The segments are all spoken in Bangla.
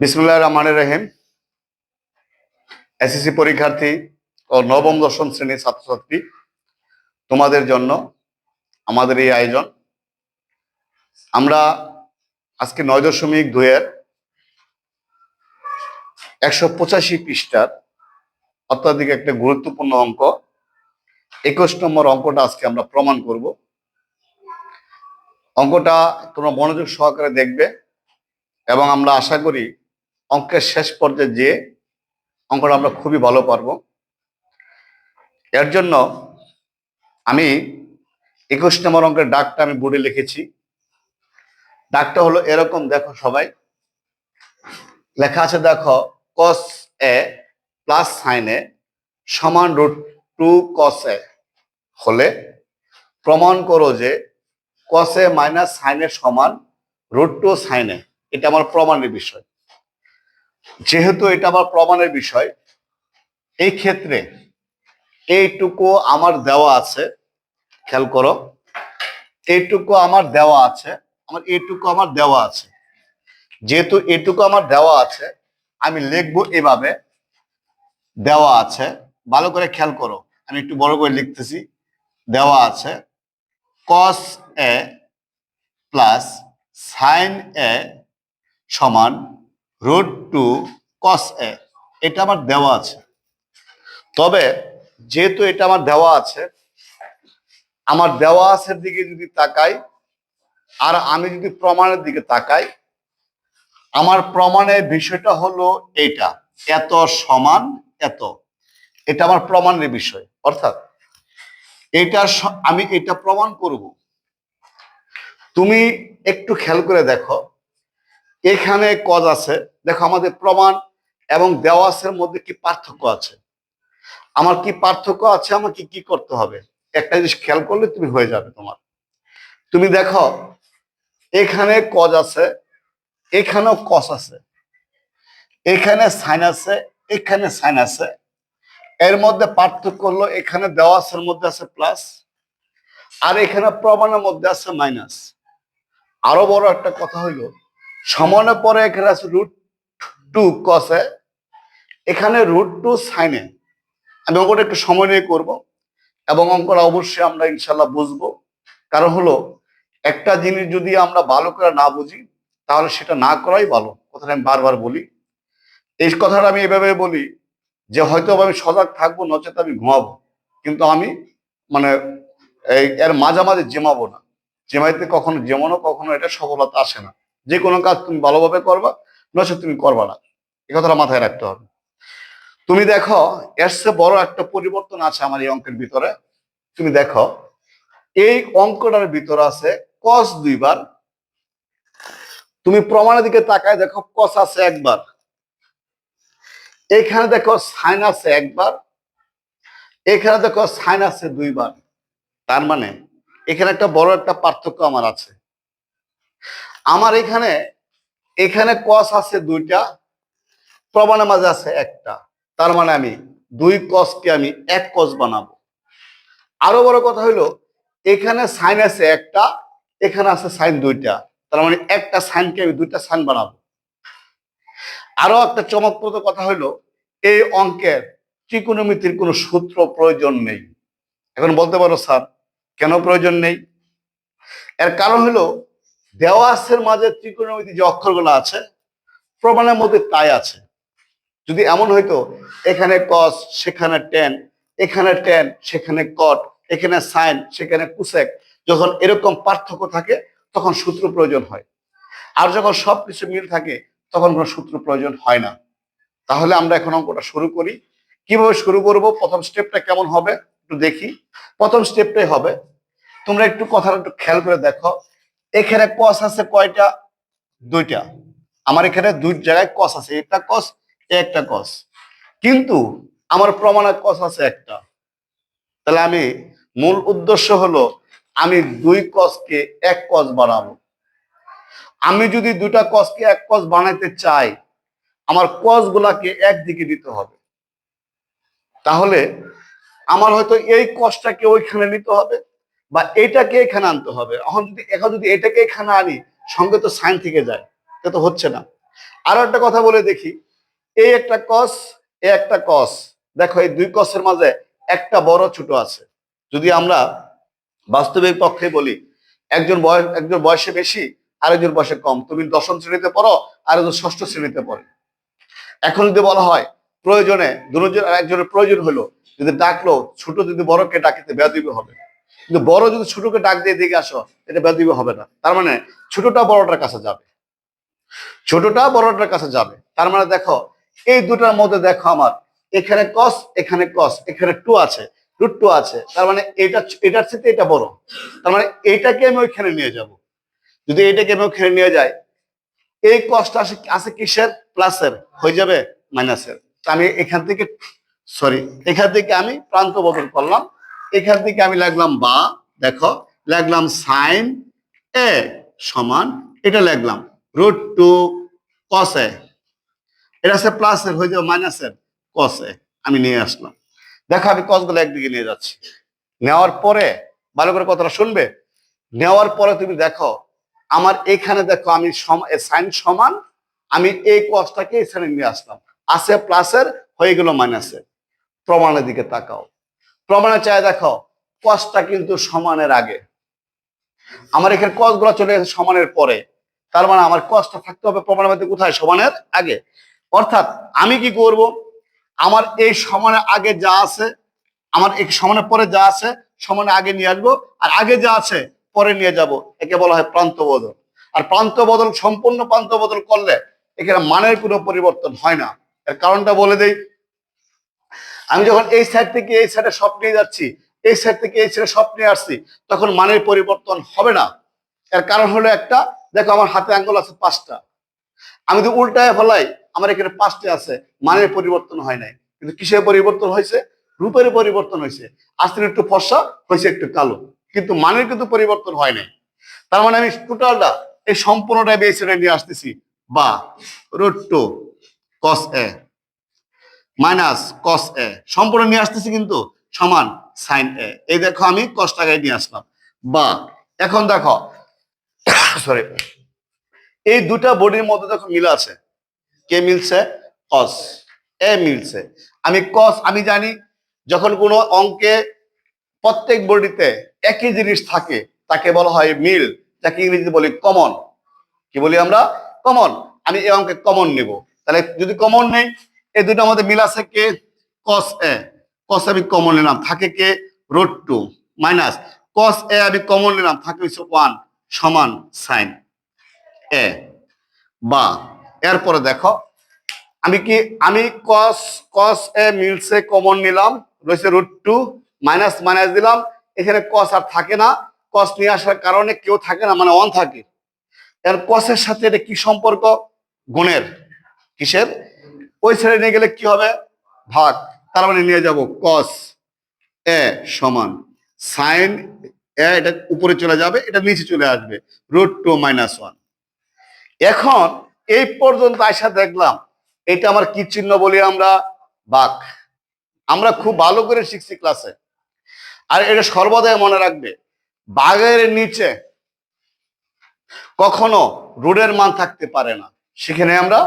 বিসমুল্লাহ রহমানের রহিম। এসএসসি পরীক্ষার্থী ও নবম দশম শ্রেণির ছাত্রছাত্রী, তোমাদের জন্য আমাদের এই আয়োজন। আমরা আজকে নয় দশমিক দুইয়ের একশো পঁচাশি পৃষ্ঠার অত্যাধিক একটা গুরুত্বপূর্ণ অঙ্ক, একুশ নম্বর অঙ্কটা আজকে আমরা প্রমাণ করব। অঙ্কটা তোমরা মনোযোগ সহকারে দেখবে এবং আমরা আশা করি অঙ্কের শেষ পর্যায়ে যে অঙ্কটা আমরা খুবই ভালো পারব। এর জন্য আমি একুশ নম্বর অঙ্কের ডাকটা আমি বোর্ডে লিখেছি। ডাকটা হলো এরকম, দেখো সবাই। লেখা আছে, দেখো কস এ প্লাস সাইনে সমান রুট টু কস এ হলে প্রমাণ করো যে কস এ মাইনাস সাইন এ সমান রুট টু সাইনে এটা আমার প্রমাণের বিষয়। যেহেতু এটা আমার প্রমাণের বিষয় এই ক্ষেত্রে এইটুকু আমার দেওয়া আছে, খেয়াল করো, এইটুকু আমার দেওয়া আছে, আমার এইটুকু আমার দেওয়া আছে। যেহেতু এটুকু আমার দেওয়া আছে, আমি লিখব এভাবে, দেওয়া আছে, ভালো করে খেয়াল করো, আমি একটু বড় করে লিখতেছি, দেওয়া আছে কস এ প্লাস সাইন এ সমান রুট টু কস এ এটা আমার দেওয়া আছে। তবে যেহেতু এটা আমার দেওয়া আছে, আমার দেওয়া আছে দিকে যদি তাকাই, আর আমি যদি প্রমাণের দিকে তাকাই, আমার প্রমাণের বিষয়টা হলো এইটা, এত সমান এত। এটা আমার প্রমাণের বিষয়, অর্থাৎ এটা আমি এটা প্রমাণ করব। তুমি একটু খেয়াল করে দেখো এখানে কজ আছে। দেখো আমাদের প্রমাণ এবং দেওয়াসের মধ্যে কি পার্থক্য আছে? আমার কি পার্থক্য আছে? আমাকে কি করতে হবে? একটা জিনিস খেয়াল করলে তুমি হয়ে যাবে তোমার। তুমি দেখো, এখানে কজ আছে, এখানেও কস আছে। এখানে সাইন আছে, এখানে সাইন আছে। এর মধ্যে পার্থক্য হলো এখানে দেওয়াসের মধ্যে আছে প্লাস, আর এখানে প্রমাণের মধ্যে আছে মাইনাস। আরও বড় একটা কথা হইল সমানের পরে এখানে আছে রুট টু কসে এখানে রুট টু সাইনে আমি অঙ্কটা একটু সময় নিয়ে করব এবং অঙ্কটা অবশ্যই আমরা ইনশাল্লাহ বুঝব। কারণ হলো, একটা জিনিস যদি আমরা ভালো করে না বুঝি, তাহলে সেটা না করাই ভালো। কথাটা আমি বারবার বলি। এই কথাটা আমি এভাবে বলি যে হয়তো আমি সজাগ থাকব, নচেত আমি ঘুমাবো। কিন্তু আমি মানে এর মাঝামাঝি জেমাবো না। জেমাইতে কখনো জেমানো কখনো এটা সফলতা আসে না। যে কোনো কাজ তুমি ভালোভাবে করবা নচেত তুমি করবা না। এই কথাটা মাথায় রাখতে হবে। তুমি দেখো, এর বড় একটা পরিবর্তন আছে আমার এই অঙ্কের ভিতরে। তুমি দেখো, এই অঙ্কটার ভিতরে আছে কস দুইবার। তুমি প্রমাণের দিকে তাকায় দেখো কস আছে একবার। এখানে দেখো সাইন আছে একবার। এখানে দেখো সাইন আছে দুইবার। তার মানে এখানে একটা বড় একটা পার্থক্য আমার আছে। আমার এখানে এখানে কস আছে দুইটা, প্রমাণের মাঝে আছে একটা। তার মানে আমি দুই কসকে আমি এক কস বানাবো। আরও বড় কথা হইল, এখানে সাইন আছে একটা, এখানে আছে সাইন দুইটা। তার মানে একটা সাইনকে আমি দুইটা সাইন বানাবো। আরও একটা চমকপ্রদ কথা হইল, এই অঙ্কের ত্রিকোণমিতির কোনো সূত্র প্রয়োজন নেই। এখন বলতে পারো স্যার, কেন প্রয়োজন নেই? এর কারণ হলো দেওয়াসের মাঝে ত্রিকোণমিতি যে অক্ষরগুলো আছে, প্রমাণের মধ্যে তাই আছে। যদি এমন হইতো, এখানে কস সেখানে টেন এখানে টেন সেখানে কট এখানে সাইন সেখানে কুসেক যখন এরকম পার্থক্য থাকে, তখন সূত্র প্রয়োজন হয়। আর যখন সবকিছু মিল থাকে, তখন কোনো সূত্র প্রয়োজন হয় না। তাহলে আমরা এখন অঙ্কটা শুরু করি। কীভাবে শুরু করব? প্রথম স্টেপটা কেমন হবে? একটু দেখি। প্রথম স্টেপটাই হবে, তোমরা একটু কথাটা একটু খেয়াল করে দেখো। এখানে কস আছে কয়টা? দুইটা। আমার এখানে দুই জায়গায় কস আছে। একটা কস একটা কস কিন্তু আমার প্রমাণের কস আছে একটা। তাহলে আমি মূল উদ্দেশ্য হলো, আমি দুই কসকে এক কস বানাবো। আমি যদি দুইটা কসকে এক কস বানাইতে চাই, আমার কস গুলাকে একদিকে দিতে হবে। তাহলে আমার হয়তো এই কসটাকে ওইখানে নিতে হবে। বা এটাকে এখানে আনতে হবে। এখন যদি এখন যদি এটাকে এখানে আনি, সঙ্গে তো সাইন থেকে যায়। এটা তো হচ্ছে না। আরও একটা কথা বলে দেখি। এই একটা কস এই একটা কস দেখো, এই দুই কসের মাঝে একটা বড় ছোট আছে। যদি আমরা বাস্তবিক পক্ষে বলি, একজন বয়স একজন বয়সে বেশি, আরেকজন বয়সে কম। তুমি দশম শ্রেণীতে পড়ো, আরেকজন ষষ্ঠ শ্রেণীতে পড়ে। এখন যদি বলা হয়, প্রয়োজনে দুজন একজনের প্রয়োজন হলো, যদি ডাকলো, ছোট যদি বড়কে ডাকিতে বেদিবি হবে। কিন্তু বড় যদি ছোটকে ডাক দিয়ে দিকে আসো, এটা বেদিবি হবে না। তার মানে ছোটটা বড়টার কাছে যাবে। ছোটটা বড়টার কাছে যাবে। তার মানে দেখো, এই দুটার মধ্যে দেখো আমার, এখানে কস এখানে কস এখানে টু আছে রুট টু আছে। তার মানে এটা, এটার সাথে এটা বড়। তার মানে এইটাকে আমি ওইখানে নিয়ে যাব। যদি এটাকে আমি ওইখানে নিয়ে যাই, এই কসটা আসে আছে কিসের? প্লাসের হয়ে যাবে মাইনাসের আমি এখান থেকে সরি এখান থেকে আমি প্রান্ত বদল করলাম। এখান থেকে আমি লাগলাম বা, দেখো লাগলাম সাইন এ সমান, এটা লাগলাম রুট টু কস এ এটা আছে প্লাসের হয়ে যাবে মাইনাসের কস এ আমি নিয়ে আসলাম। দেখো, আমি কসগুলো একদিকে নিয়ে যাচ্ছি। নেওয়ার পরে, ভালো করে কথাটা শুনবে? নেওয়ার পরে তুমি দেখো, আমার এখানে দেখো, আমি সাইন সমান, আমি এই কসটাকে এখানে নিয়ে আসলাম। আছে প্লাসের হয়ে গেল মাইনাসের প্রমাণের দিকে তাকাও। প্রমাণে চাই, দেখো কসটা কিন্তু সমানের আগে। আমার এখানে কসগুলো চলে গেছে সমানের পরে। তার মানে আমার কসটা থাকতে হবে প্রমাণের মধ্যে কোথায়? সমানের আগে। অর্থাৎ আমি কি করব? আমার এই সমানের আগে যা আছে, আমার এই সমানের পরে যা আছে, সমানের আগে নিয়ে আসব, আর আগে যা আছে, পরে নিয়ে যাব। একে বলা হয় প্রান্ত বদল আর প্রান্ত বদল সম্পূর্ণ প্রান্ত বদল করলে এখানে মানের কোনো পরিবর্তন হয় না। এর কারণটা বলে দেই আমি যখন এই সাইড থেকে এই সাইডে সব নিয়ে যাচ্ছি, এই সাইড থেকে এই সাইডে সব নিয়ে আসছি, তখন মানের পরিবর্তন হবে না। এর কারণ হলো একটা, দেখো আমার হাতে আঙ্গুল আছে পাঁচটা। আমি যদি উল্টায় ফেলাই, আমার এখানে পাঁচটা আছে, মানের পরিবর্তন হয় নাই। কিন্তু কিসের পরিবর্তন হয়েছে? রূপের পরিবর্তন হয়েছে। আস্তে একটু ফর্সা, হয়েছে একটু কালো। কিন্তু মানের কিন্তু পরিবর্তন হয় নাই। তার মানে আমি টোটালটা এই সম্পূর্ণটা বেসে নিয়ে আসতেছি। বা root two cos A minus cos A সম্পূর্ণ নিয়ে আসতেছি কিন্তু সমান সাইন এ এই দেখো আমি কস টাকায় নিয়ে আসলাম। বা, এখন দেখো সরি এই দুটা বডির মধ্যে দেখো মিল আছে। কে মিলছে? কস এ মিলছে। আমি কস আমি জানি যখন কোনো অঙ্কে প্রত্যেক বডিতে একই জিনিস থাকে, তাকে বলা হয় মিল, যাকে ইংরেজিতে বলি কমন কি বলি আমরা? কমন আমি এই অঙ্কে কমন নিব। তাহলে যদি কমন নেই এই দুটো আমাদের মিল আছে কে? কস এ কস আমি কমন নিলাম, থাকে কে? Root two minus cos A আমি কমন নিলাম, থাকে হচ্ছে ওয়ান সমান সাইন এ বা, এরপরে দেখো, আমি কি, আমি কস কস এ মিলসে কমন নিলাম, রয়েছে রুট টু মাইনাস মাইনাস দিলাম, এখানে কস আর থাকে না কস নিয়ে আসার কারণে কেউ থাকে না মানে অন থাকে। এর কসের সাথে এটা কি সম্পর্ক? গুণের। কিসের? ওই ছেড়ে নিয়ে গেলে কি হবে? ভাগ। তার মানে নিয়ে যাব কস এ সমান। সাইন এ এটা উপরে চলে যাবে, এটা নিচে চলে আসবে। রুট টু মাইনাস ওয়ান এখন এই পর্যন্ত আয়সা দেখলাম, এটা আমার কি চিহ্ন বলি আমরা? বাক। আমরা খুব ভালো করে শিখছি ক্লাসে আর এটা সর্বদাই মনে রাখবে, বাঘের নিচে কখনো রুডের মান থাকতে পারে না। সেখানে আমরা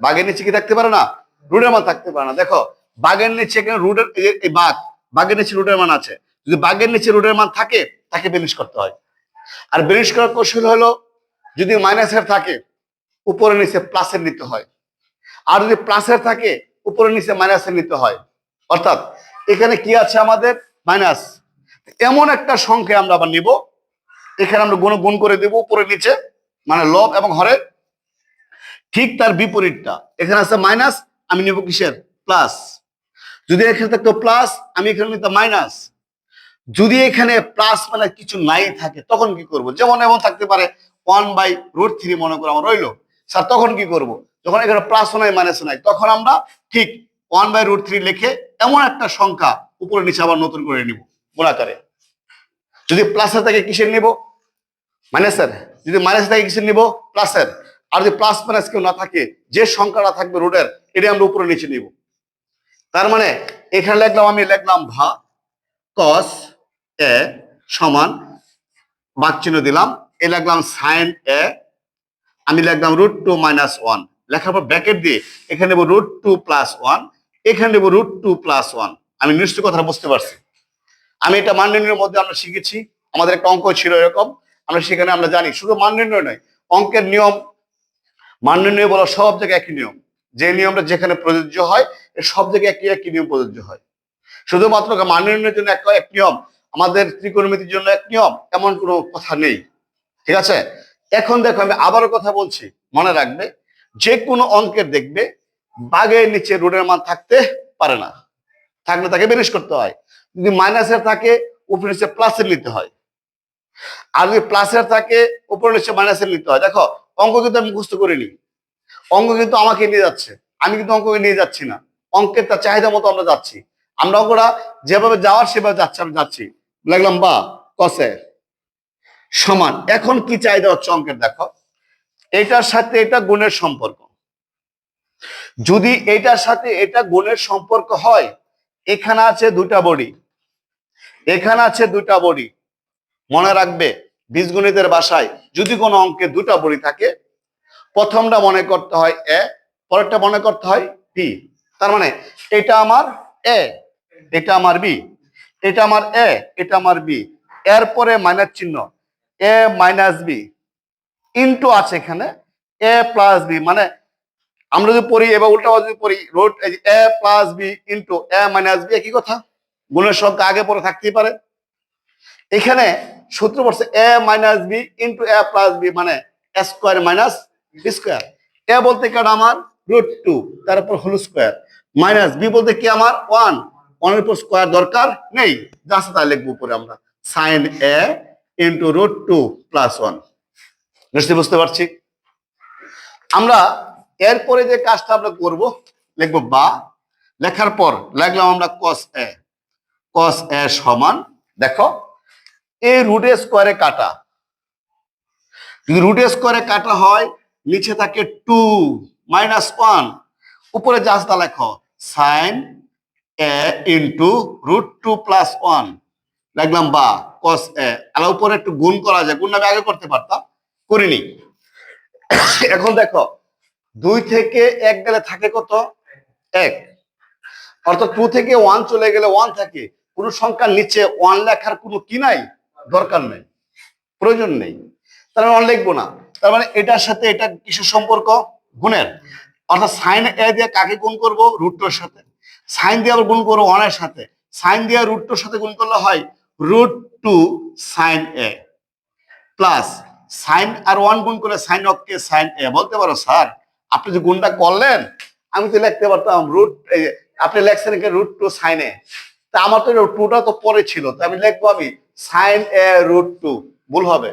বাঘের নিচে কি থাকতে পারে না? রুডের মান থাকতে পারে না। দেখো, বাঘের নিচে এখানে রুডের এই বাঘ, বাঘের নিচে রুডের মান আছে। যদি বাঘের নিচে রুডের মান থাকে, তাকে বেনিশ করতে হয়। আর বেনিশ করার কৌশল হলো, যদি মাইনাসের থাকে উপরে নিচে প্লাসের নিতে হয়। আর যদি প্লাসের থাকে উপরে নিচে মাইনাসের নিতে হয়। অর্থাৎ, এখানে কি আছে আমাদের? মাইনাস এমন একটা সংখ্যা আমরা আবার নিব। এখানে আমরা গুণ গুণ করে দেব উপরে নিচে মানে লব এবং হরে ঠিক তার বিপরীতটা। এখানে আছে মাইনাস আমি নিব কিসের? প্লাস যদি এখানে থাকতো প্লাস আমি এখানে নিতাম মাইনাস যদি এখানে প্লাস মানে কিছু নাই থাকে, তখন কি করব? যেমন এমন থাকতে পারে ওয়ান বাই রুট থ্রি মনে করো আমার রইল। স্যার, তখন কি করব? যখন এখানে প্লাস নাই মাইনাস নাই, তখন আমরা ঠিক ওয়ান বাই রুট থ্রি লিখে এমন একটা সংখ্যা উপরে নিচে আবার নতুন করে নিব, গুণাকারে। যদি প্লাসের থাকে কিসের নিব? মাইনাসের যদি মাইনাস থাকে কিসের নিব? প্লাসের আর যদি প্লাস মাইনাস কেউ না থাকে, যে সংখ্যাটা থাকবে রোডের এটা আমরা উপরে নিচে নিব। তার মানে এখানে লিখলাম আমি, লিখলাম ভা কস এ সমান চিহ্ন দিলাম, এ লিখলাম সাইন এ আমি লিখলাম রুট টু মাইনাস ওয়ান লেখার পর ব্র্যাকেট দিয়ে, এখানে নেব রুট টু প্লাস ওয়ান এখানে নেব রুট টু প্লাস ওয়ান আমি নিশ্চয় কথাটা বুঝতে পারছি। আমি এটা মান নির্ণয়ের মধ্যে আমরা শিখেছি, আমাদের একটা অঙ্ক ছিল এরকম। আমরা সেখানে আমরা জানি, শুধু মান নির্ণয় নয়, অঙ্কের নিয়ম মান নির্ণয় বলা সব জায়গায় একই নিয়ম। যে নিয়মটা যেখানে প্রযোজ্য হয় সব জায়গায় একই একই নিয়ম প্রযোজ্য হয়। শুধুমাত্র মান নির্ণয়ের জন্য এক এক নিয়ম, আমাদের ত্রিকোণমিতির জন্য এক নিয়ম, এমন কোনো কথা নেই। ঠিক আছে? এখন দেখো, আমি আবারও কথা বলছি, মনে রাখবে, যে কোনো অঙ্কের দেখবে বাগের নিচে রুটের মান থাকতে পারে না। থাকলে তাকে বেরিশ করতে হয়। যদি মাইনাসের থাকে উপরে নিচে প্লাসের নিতে হয়। আর যদি প্লাসের থাকে উপরে নিচে মাইনাসের নিতে হয়। দেখো অঙ্ক কিন্তু আমি মুখস্থ করিনি। অঙ্ক কিন্তু আমাকে নিয়ে যাচ্ছে। আমি কিন্তু অঙ্ককে নিয়ে যাচ্ছি না। অঙ্কের তার চাহিদা মতো আমরা যাচ্ছি। আমরা অঙ্কটা যেভাবে যাওয়ার, সেভাবে যাচ্ছে আমি যাচ্ছি। লাগলাম বা কসে সমান। এখন কি চাহিদা হচ্ছে অঙ্কের, দেখো? এটার সাথে এটা গুণের সম্পর্ক। যদি এটার সাথে এটা গুণের সম্পর্ক হয়, এখানে আছে দুটা বডি। এখানে আছে দুটা বডি। মনে রাখবে বীজগণিতের ভাষায় যদি কোনো অঙ্কে দুটা বডি থাকে, প্রথমটা মনে করতে হয় এ, পরেরটা মনে করতে হয় বি। তার মানে এটা আমার এ, এটা আমার বি, এটা আমার এ, এটা আমার বি। এরপরে মাইনাস চিহ্ন, এ মাইনাস বি। ইন্টু আছে এখানে, এ প্লাস বি। মানে আমরা যদি পড়ি, এবার উল্টা যদি পড়ি root A plus B into A minus B, একই কথা? গুণের সংখ্যা আগে পরে থাকতেই পারে। এখানে সূত্র পড়ছে A minus B into A plus B মানে square minus B square A বলতে কি আমার? রুট টু তারপর হোল স্কোয়ার মাইনাস বি বলতে কি আমার? ওয়ান ওয়ানের উপর স্কোয়ার দরকার নেই। আছে তাই লিখব উপরে আমরা। Sine A into root two plus one নিশ্চয়ই বুঝতে পারছি? আমরা এরপরে যে কাজটা আমরা করব, লিখব বা। লেখার পর, লিখলাম আমরা কস এ কস এ সমান, দেখো এই রুটে স্কোয়ারে কাটা। যদি রুটে স্কোয়ারে কাটা হয়, নিচে থাকে টু মাইনাস ওয়ান উপরে জাস্তা লেখো sine A into root two plus one লিখলাম বা কস এ আর উপরে একটু গুণ করা যায়। গুণ আমি আগে করতে পারতাম, করিনি। এখন দেখো, দুই থেকে এক গেলে থাকে কত? এক। অর্থাৎ টু থেকে ওয়ান চলে গেলে ওয়ান থাকে। কোনো সংখ্যার নিচে ওয়ান লেখার কোনো কি নাই? দরকার নেই, প্রয়োজন নেই। তার মানে লিখব না তার মানে এটার সাথে এটা কিসের সম্পর্ক? গুণের। অর্থাৎ সাইন এ দিয়ে কাকে গুণ করব? রুটটার সাথে। সাইন দিয়ে আবার গুণ করব ওয়ানের সাথে। সাইন দিয়ে রুটটার সাথে গুণ করলে হয় root two sine A. Plus sine R one গুণ করে সাইন অফকে সাইন এ। বলতে পারো, স্যার, আপনি যে গুণটা করলেন, আমি তো লিখতে পারতাম রুট আপনি লেখছেন রুট টু সাইন এ। তা আমার তো টুটা তো পরে ছিল, তো আমি লিখব আমি। Sine A root two. ভুল হবে।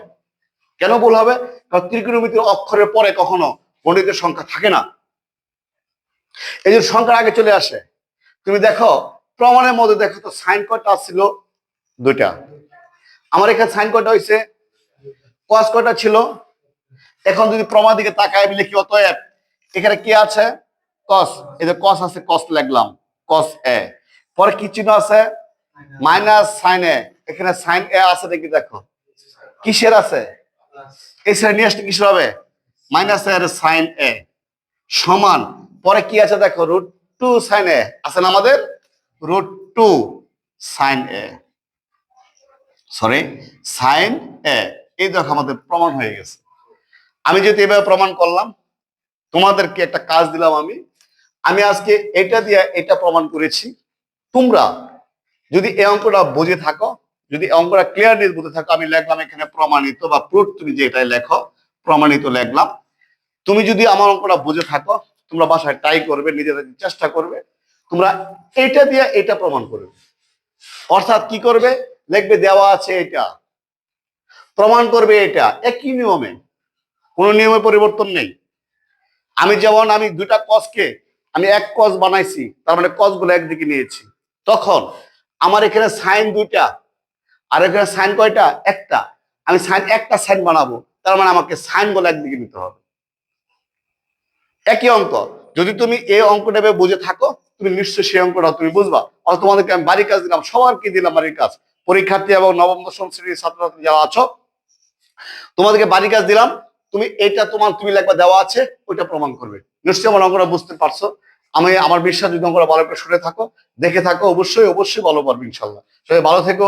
কেন ভুল হবে? কারণ ত্রিকোণমিতির অক্ষরের পরে কখনো গণিতের সংখ্যা থাকে না। এই যে সংখ্যার আগে চলে আসে। তুমি দেখো, প্রমাণের মধ্যে দেখো তো সাইন কয়টা ছিল? দুইটা। আমার এখানে সাইন কয়টা হয়েছে কস কয়টা ছিল? এখন যদি প্রমাণ দিকে তাকায় আমি লিখি অতএব? এখানে কি আছে? কস এই যে কস আছে কস লিখলাম। কস এ পরে কি চিহ্ন আছে? মাইনাস সাইন এ এখানে সাইন এ আছে নাকি দেখো। কিসের আছে? এই সাইড নিয়ে আসলে কিসের হবে? মাইনাস এর সাইন এ সমান। পরে কি আছে দেখো? রুট টু সাইন এ আছে না আমাদের? Root two sine A sorry sine A এই দেখো আমাদের প্রমাণ হয়ে গেছে। আমি যদি এভাবে প্রমাণ করলাম, তোমাদেরকে একটা কাজ দিলাম আমি। আমি আজকে এটা দিয়ে এটা প্রমাণ করেছি। তোমরা যদি এই অঙ্কটা বুঝে থাকো যদি অঙ্কটা ক্লিয়ারলি বুঝে থাকো, আমি লেখলাম এখানে প্রমাণিত বা প্রুফ তুমি যে এটাই লেখো, প্রমাণিত লেখলাম। তুমি যদি আমার অঙ্কটা বুঝে থাকো, তোমরা বাসায় ট্রাই করবে, নিজেদের চেষ্টা করবে, তোমরা এটা দিয়ে এটা প্রমাণ করবে। অর্থাৎ কি করবে? লিখবে দেওয়া আছে এটা। প্রমাণ করবে এটা। একই নিয়মে। কোনো নিয়মে পরিবর্তন নেই। আমি যেমন আমি দুটা কসকে আমি এক কস বানাইছি, তার মানে কসগুলো একদিকে নিয়েছি। তখন আমার এখানে সাইন দুইটা আর এখানে সাইন কয়টা? একটা। আমি সাইন একটা সাইন বানাবো। তার মানে আমাকে সাইনগুলো একদিকে নিতে হবে। একই অঙ্ক। যদি তুমি এই অঙ্কটা বুঝে থাকো, তুমি নিশ্চয়ই সেই অঙ্কটা তুমি বুঝবা। আর তোমাদেরকে আমি বাড়ির কাজ দিলাম সবারকে দিলাম বাড়ির কাজ? পরীক্ষার্থী এবং নবম, দশম শ্রেণির ছাত্রছাত্রী যারা আছো, তোমাদেরকে বাড়ির কাজ দিলাম, তুমি এটা তোমার, তুমি লেখবা দেওয়া আছে, ওইটা প্রমাণ করবে। নিশ্চয়ই আমার অঙ্কটা বুঝতে পারছ। আমি, আমার বিশ্বাস, যদি অঙ্কটা ভালো করে শুনে থাকো, দেখে থাকো, অবশ্যই অবশ্যই ভালো পারবে ইনশাল্লাহ। সবাই ভালো থেকো